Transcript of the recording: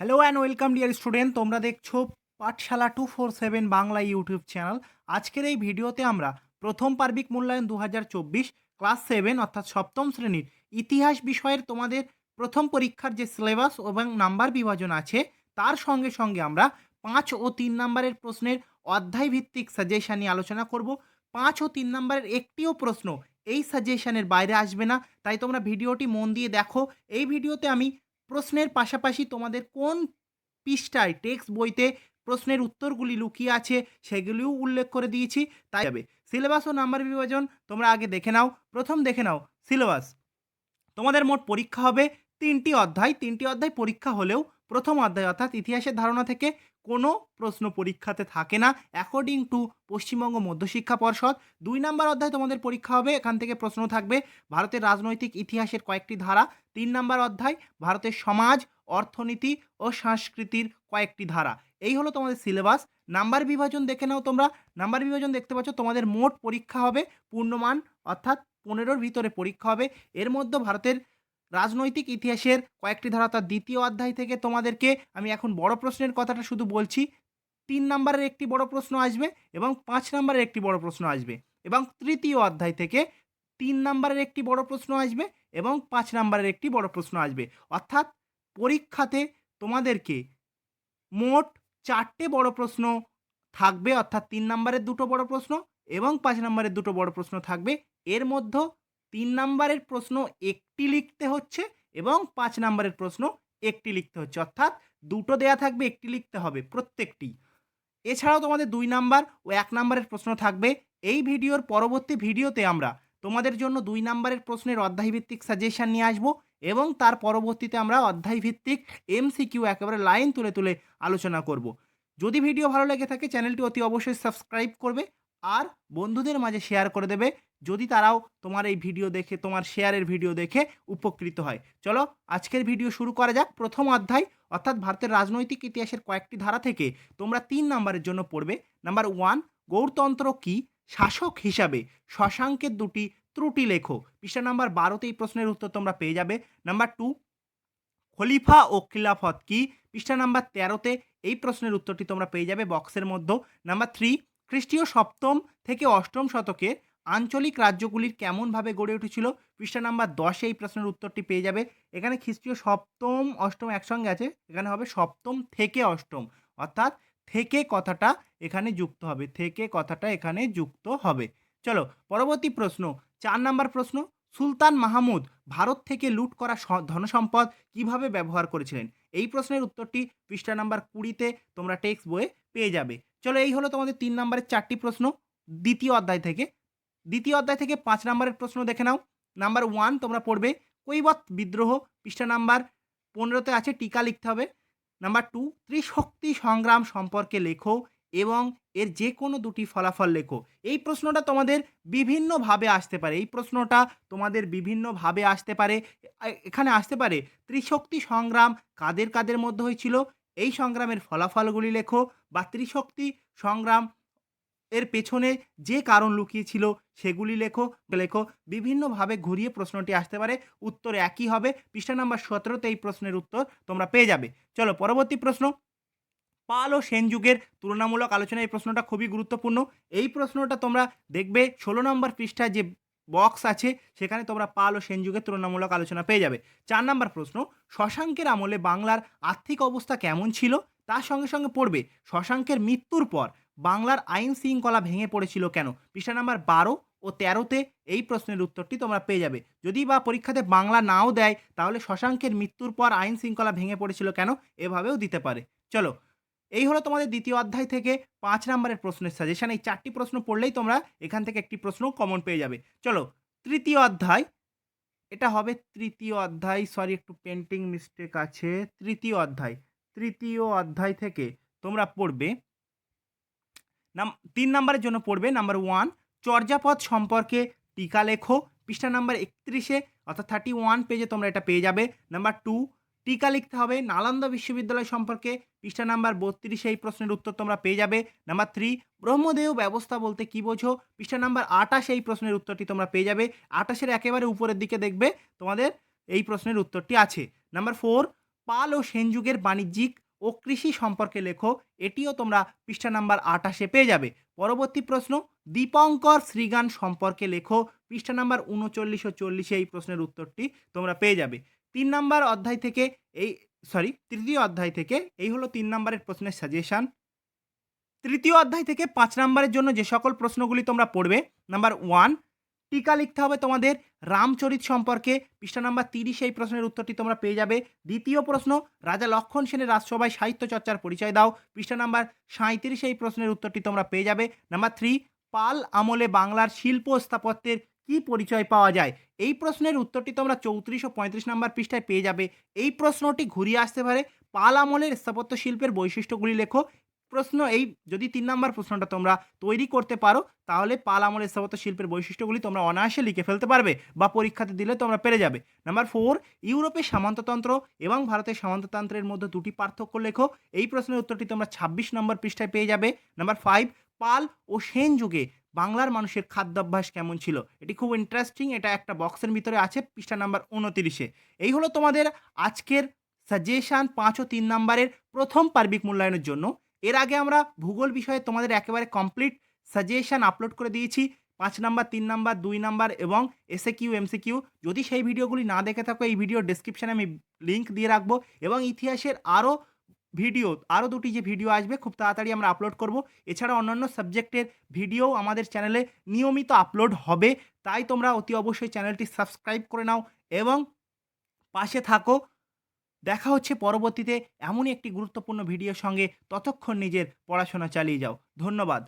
Hello and welcome dear student তোমরা দেখছ Pathshala two four seven Bangla YouTube channel আজকের এই ভিডিওতে আমরা প্রথম পার্বিক মূল্যায়ন দু হাজার চব্বিশ ক্লাস সেভেন অর্থাৎ সপ্তম শ্রেণির ইতিহাস বিষয়ের তোমাদের প্রথম পরীক্ষার যে সিলেবাস এবং নাম্বার বিভাজন আছে, তার সঙ্গে সঙ্গে আমরা পাঁচ ও তিন নাম্বারের প্রশ্নের অধ্যায় ভিত্তিক সাজেশন নিয়ে আলোচনা করব। পাঁচ ও তিন নাম্বারের একটিও প্রশ্ন এই সাজেশনের বাইরে আসবে না। তাই তোমরা ভিডিওটি মন দিয়ে দেখো। এই ভিডিওতে আমি প্রশ্নের পাশাপাশি তোমাদের কোন পৃষ্ঠায় টেক্সট বইতে প্রশ্নের উত্তরগুলি লুকিয়ে আছে সেগুলিও উল্লেখ করে দিয়েছি, তাই যাবে। সিলেবাস ও নাম্বার বিভাজন তোমরা আগে দেখে নাও। প্রথম দেখে নাও, সিলেবাস। তোমাদের মোট পরীক্ষা হবে তিনটি অধ্যায়। তিনটি অধ্যায় পরীক্ষা হলেও প্রথম অধ্যায় অর্থাৎ ইতিহাসের ধারণা থেকে কোনো প্রশ্ন পরীক্ষাতে থাকে না। অ্যাকর্ডিং টু পশ্চিমবঙ্গ মধ্যশিক্ষা পর্ষদ, দুই নাম্বার অধ্যায় তোমাদের পরীক্ষা হবে, এখান থেকে প্রশ্ন থাকবে, ভারতের রাজনৈতিক ইতিহাসের কয়েকটি ধারা। তিন নাম্বার অধ্যায়, ভারতের সমাজ, অর্থনীতি ও সংস্কৃতির কয়েকটি ধারা। এই হলো তোমাদের সিলেবাস। নাম্বার বিভাজন দেখে নাও তোমরা। নাম্বার বিভাজন দেখতে পাচ্ছ, তোমাদের মোট পরীক্ষা হবে পূর্ণমান, অর্থাৎ পনেরোর ভিতরে পরীক্ষা হবে। এর মধ্যে ভারতের রাজনৈতিক ইতিহাসের কয়েকটি ধারা, তার দ্বিতীয় অধ্যায় থেকে তোমাদেরকে আমি এখন বড় প্রশ্নের কথাটা শুধু বলছি। তিন নাম্বারের একটি বড় প্রশ্ন আসবে এবং পাঁচ নাম্বারের একটি বড় প্রশ্ন আসবে এবং তৃতীয় অধ্যায় থেকে তিন নাম্বারের একটি বড় প্রশ্ন আসবে এবং পাঁচ নাম্বারের একটি বড় প্রশ্ন আসবে। অর্থাৎ পরীক্ষাতে তোমাদেরকে মোট চারটে বড় প্রশ্ন থাকবে, অর্থাৎ তিন নাম্বারের দুটো বড় প্রশ্ন এবং পাঁচ নাম্বারের দুটো বড় প্রশ্ন থাকবে। এর মধ্যে তিন নাম্বারের প্রশ্ন একটি লিখতে হচ্ছে এবং পাঁচ নাম্বারের প্রশ্ন একটি লিখতে হচ্ছে। অর্থাৎ দুটো দেয়া থাকবে, একটি লিখতে হবে প্রত্যেকটি। এছাড়াও তোমাদের দুই নাম্বার ও এক নাম্বারের প্রশ্ন থাকবে। এই ভিডিওর পরবর্তী ভিডিওতে আমরা তোমাদের জন্য দুই নাম্বারের প্রশ্নের অধ্যায়ভিত্তিক সাজেশন নিয়ে আসব এবং তার পরবর্তীতে আমরা অধ্যায়ভিত্তিক এমসিকিউ একেবারে লাইন তুলে তুলে আলোচনা করব। যদি ভিডিও ভালো লেগে থাকে, চ্যানেলটি অতি অবশ্যই সাবস্ক্রাইব করবে আর বন্ধুদের মাঝে শেয়ার করে দেবে। যদি তারাও তোমার এই ভিডিও দেখে, তোমার শেয়ারের ভিডিও দেখে উপকৃত হয়। চলো, আজকের ভিডিও শুরু করা যাক। প্রথম অধ্যায়, অর্থাৎ ভারতের রাজনৈতিক ইতিহাসের কয়েকটি ধারা থেকে তোমরা তিন নাম্বারের জন্য পড়বে। নাম্বার ওয়ান গৌরতন্ত্র কি? শাসক হিসাবে শশাঙ্কের দুটি ত্রুটি লেখো। পৃষ্ঠা নাম্বার বারোতে এই প্রশ্নের উত্তর তোমরা পেয়ে যাবে। নাম্বার টু খলিফা ও খিলাফত কি? পৃষ্ঠা নাম্বার তেরোতে এই প্রশ্নের উত্তরটি তোমরা পেয়ে যাবে বক্সের মধ্যে। নাম্বার থ্রি খ্রিস্টীয় সপ্তম থেকে অষ্টম শতকে আঞ্চলিক রাজ্যগুলির কেমনভাবে গড়ে উঠেছিল? পৃষ্ঠা নাম্বার দশে এই প্রশ্নের উত্তরটি পেয়ে যাবে। এখানে খ্রিস্টীয় সপ্তম, অষ্টম একসঙ্গে আছে। এখানে হবে সপ্তম থেকে অষ্টম। অর্থাৎ থেকে কথাটা এখানে যুক্ত হবে। থেকে কথাটা এখানে যুক্ত হবে। চলো, পরবর্তী প্রশ্ন। চার নাম্বার প্রশ্ন। সুলতান মাহমুদ ভারত থেকে লুট করা ধনসম্পদ কীভাবে ব্যবহার করেছিলেন? এই প্রশ্নের উত্তরটি পৃষ্ঠা নাম্বার কুড়িতে তোমরা টেক্সট বইয়ে পেয়ে যাবে। চলো, এই হলো তোমাদের তিন নম্বরের চারটি প্রশ্ন দ্বিতীয় অধ্যায় থেকে। দ্বিতীয় অধ্যায় থেকে পাঁচ নম্বরের প্রশ্ন দেখে নাও। নাম্বার ওয়ান তোমরা পড়বে কৈবত বিদ্রোহ, পৃষ্ঠা নাম্বার পনেরোতে আছে, টিকা লিখতে হবে। নাম্বার টু ত্রিশক্তি সংগ্রাম সম্পর্কে লেখো এবং এর যে কোনো দুটি ফলাফল লেখো। এই প্রশ্নটা তোমাদের বিভিন্নভাবে আসতে পারে। এই প্রশ্নটা তোমাদের বিভিন্নভাবে আসতে পারে। এখানে আসতে পারে, ত্রিশক্তি সংগ্রাম কাদের কাদের মধ্যে হয়েছিল? এই সংগ্রামের ফলাফলগুলি লেখো বা ত্রিশক্তি সংগ্রাম এর পেছনে যে কারণ লুকিয়েছিল সেগুলি লেখো লেখো। বিভিন্নভাবে ঘুরিয়ে প্রশ্নটি আসতে পারে। উত্তর একই হবে। পৃষ্ঠা নাম্বার সতেরোতে এই প্রশ্নের উত্তর তোমরা পেয়ে যাবে। চলো পরবর্তী প্রশ্ন। পাল ও সেন যুগের তুলনামূলক আলোচনা এই প্রশ্নটা খুবই গুরুত্বপূর্ণ। এই প্রশ্নটা তোমরা দেখবে ষোলো নম্বর পৃষ্ঠায় যে বক্স আছে, সেখানে তোমরা পাল ও সেন যুগের তুলনামূলক আলোচনা পেয়ে যাবে। চার নম্বর প্রশ্ন, শশাঙ্কের আমলে বাংলার আর্থিক অবস্থা কেমন ছিল? তার সঙ্গে সঙ্গে পড়বে, শশাঙ্কের মৃত্যুর পর। বাংলার আইন শৃঙ্খলা ভেঙে পড়েছিল কেন? পৃষ্ঠা নাম্বার বারো ও তেরোতে এই প্রশ্নের উত্তরটি তোমরা পেয়ে যাবে। যদি বা পরীক্ষাতে বাংলা নাও দেয়, তাহলে শশাঙ্কের মৃত্যুর পর আইন শৃঙ্খলা ভেঙে পড়েছিল কেন? এভাবেও দিতে পারে। চলো, এই হলো তোমাদের দ্বিতীয় অধ্যায় থেকে পাঁচ নম্বরের প্রশ্নের সাজেশন এই চারটি প্রশ্ন পড়লেই তোমরা এখান থেকে একটি প্রশ্ন কমন পেয়ে যাবে। চলো, তৃতীয় অধ্যায়। এটা হবে তৃতীয় অধ্যায়। সরি একটু পেন্টিং মিস্টেক আছে। তৃতীয় অধ্যায়। তৃতীয় অধ্যায় থেকে তোমরা পড়বে নাম, তিন নাম্বারের জন্য পড়বে, নাম্বার ওয়ান চর্যাপদ সম্পর্কে টিকা লেখো, পৃষ্ঠা নাম্বার একত্রিশে, অর্থাৎ থার্টি ওয়ান পেজে তোমরা এটা পেয়ে যাবে। নাম্বার টু টিকা লিখতে হবে নালন্দা বিশ্ববিদ্যালয় সম্পর্কে, পৃষ্ঠা নাম্বার বত্রিশে এই প্রশ্নের উত্তর তোমরা পেয়ে যাবে। নাম্বার থ্রি ব্রহ্মদেহ ব্যবস্থা বলতে কি বোঝো? পৃষ্ঠা নাম্বার আটাশে এই প্রশ্নের উত্তরটি তোমরা পেয়ে যাবে। আটাশের একেবারে উপরের দিকে দেখবে, তোমাদের এই প্রশ্নের উত্তরটি আছে। নাম্বার ফোর পাল ও সেন যুগের বাণিজ্যিক ও কৃষি সম্পর্কে লেখো, এটিও তোমরা পৃষ্ঠা নাম্বার আটাশে পেয়ে যাবে। পরবর্তী প্রশ্ন, দীপঙ্কর শ্রীগান সম্পর্কে লেখো, পৃষ্ঠা নাম্বার উনচল্লিশ ও চল্লিশে এই প্রশ্নের উত্তরটি তোমরা পেয়ে যাবে। তিন নাম্বার অধ্যায় থেকে এই সরি তৃতীয় অধ্যায় থেকে, এই হলো তিন নাম্বারের প্রশ্নের সাজেশান তৃতীয় অধ্যায় থেকে পাঁচ নাম্বারের জন্য যে সকল প্রশ্নগুলি তোমরা পড়বে, নাম্বার ওয়ান টিকা লিখতে হবে তোমাদের রামচরিত সম্পর্কে। পৃষ্ঠা নাম্বার তিরিশ এই প্রশ্নের উত্তরটি তোমরা পেয়ে যাবে। দ্বিতীয় প্রশ্ন, রাজা লক্ষণ সেনের রাজসভায় সাহিত্য চর্চার পরিচয় দাও। পৃষ্ঠা নাম্বার সাঁত্রিশ এই প্রশ্নের উত্তরটি তোমরা পেয়ে যাবে। নাম্বার থ্রি, পাল আমলে বাংলার শিল্প স্থাপত্যের কি পরিচয় পাওয়া যায়? এই প্রশ্নের উত্তরটি তোমরা চৌত্রিশ ও পঁয়ত্রিশ নাম্বার পৃষ্ঠায় পেয়ে যাবে। এই প্রশ্নটি ঘুরিয়ে আসতে পারে। পাল আমলের স্থাপত্য শিল্পের বৈশিষ্ট্যগুলি লেখো। প্রশ্ন এই যদি তিন নাম্বার প্রশ্নটা তোমরা তৈরি করতে পারো, তাহলে পাল আমলের স্থাপত্য শিল্পের বৈশিষ্ট্যগুলি তোমরা অনায়াসে লিখে ফেলতে পারবে বা পরীক্ষাতে দিলে তোমরা পেরে যাবে। নাম্বার ফোর ইউরোপের সামন্ততন্ত্র এবং ভারতের সামন্ততন্ত্রের মধ্যে দুটি পার্থক্য লেখো। এই প্রশ্নের উত্তরটি তোমরা ছাব্বিশ নম্বর পৃষ্ঠায় পেয়ে যাবে। নাম্বার ফাইভ পাল ও সেন যুগে বাংলার মানুষের খাদ্যাভ্যাস কেমন ছিল? এটি খুব ইন্টারেস্টিং এটা একটা বক্সের ভিতরে আছে, পৃষ্ঠা নাম্বার উনতিরিশে। এই হলো তোমাদের আজকের সাজেশান পাঁচ ও তিন নাম্বারের প্রথম পার্বিক মূল্যায়নের জন্য। এর আগে আমরা ভূগোল বিষয়ে তোমাদের একেবারে কমপ্লিট সাজেশান আপলোড করে দিয়েছি। পাঁচ নাম্বার, তিন নাম্বার, দুই নাম্বার এবং এসএ কিউ এমসি কিউ যদি সেই ভিডিওগুলি না দেখে থাকো, এই ভিডিও ডিসক্রিপশানে আমি লিঙ্ক দিয়ে রাখব এবং ইতিহাসের আরও ভিডিও আরও দুটি যে ভিডিও আসবে, খুব তাড়াতাড়ি আমরা আপলোড করব। এছাড়া অন্যান্য সাবজেক্টের ভিডিও আমাদের চ্যানেলে নিয়মিত আপলোড হবে। তাই তোমরা অতি অবশ্যই চ্যানেলটি সাবস্ক্রাইব করে নাও এবং পাশে থাকো। দেখা হচ্ছে পরবর্তীতে এমনই একটি গুরুত্বপূর্ণ ভিডিওর সঙ্গে ততক্ষণ নিজের পড়াশোনা চালিয়ে যাও। ধন্যবাদ।